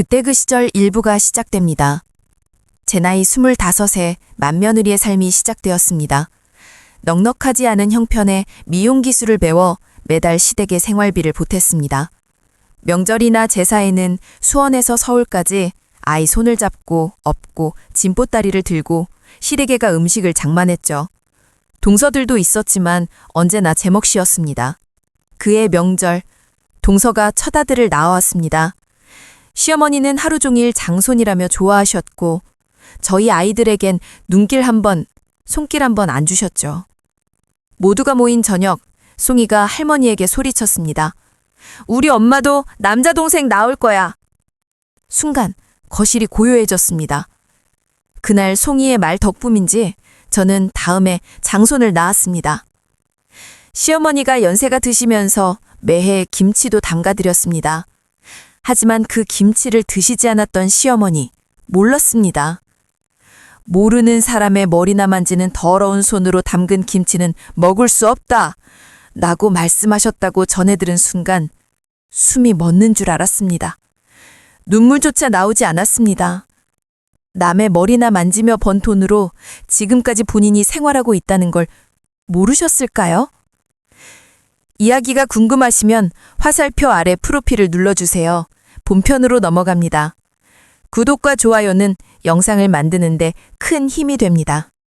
그때 그 시절 일부가 시작됩니다. 제 나이 25에 맏며느리의 삶이 시작되었습니다. 넉넉하지 않은 형편에 미용 기술을 배워 매달 시댁의 생활비를 보탰습니다. 명절이나 제사에는 수원에서 서울까지 아이 손을 잡고 업고 짐보따리를 들고 시댁에가 음식을 장만했죠. 동서들도 있었지만 언제나 제 몫이었습니다. 그의 명절, 동서가 첫 아들을 낳아왔습니다. 시어머니는 하루 종일 장손이라며 좋아하셨고 저희 아이들에겐 눈길 한 번, 손길 한 번 안 주셨죠. 모두가 모인 저녁, 송이가 할머니에게 소리쳤습니다. 우리 엄마도 남자 동생 나올 거야. 순간 거실이 고요해졌습니다. 그날 송이의 말 덕분인지 저는 다음에 장손을 낳았습니다. 시어머니가 연세가 드시면서 매해 김치도 담가드렸습니다. 하지만 그 김치를 드시지 않았던 시어머니 몰랐습니다. 모르는 사람의 머리나 만지는 더러운 손으로 담근 김치는 먹을 수 없다. 라고 말씀하셨다고 전해들은 순간 숨이 멎는 줄 알았습니다. 눈물조차 나오지 않았습니다. 남의 머리나 만지며 번 돈으로 지금까지 본인이 생활하고 있다는 걸 모르셨을까요? 이야기가 궁금하시면 화살표 아래 프로필을 눌러주세요. 본편으로 넘어갑니다. 구독과 좋아요는 영상을 만드는데 큰 힘이 됩니다.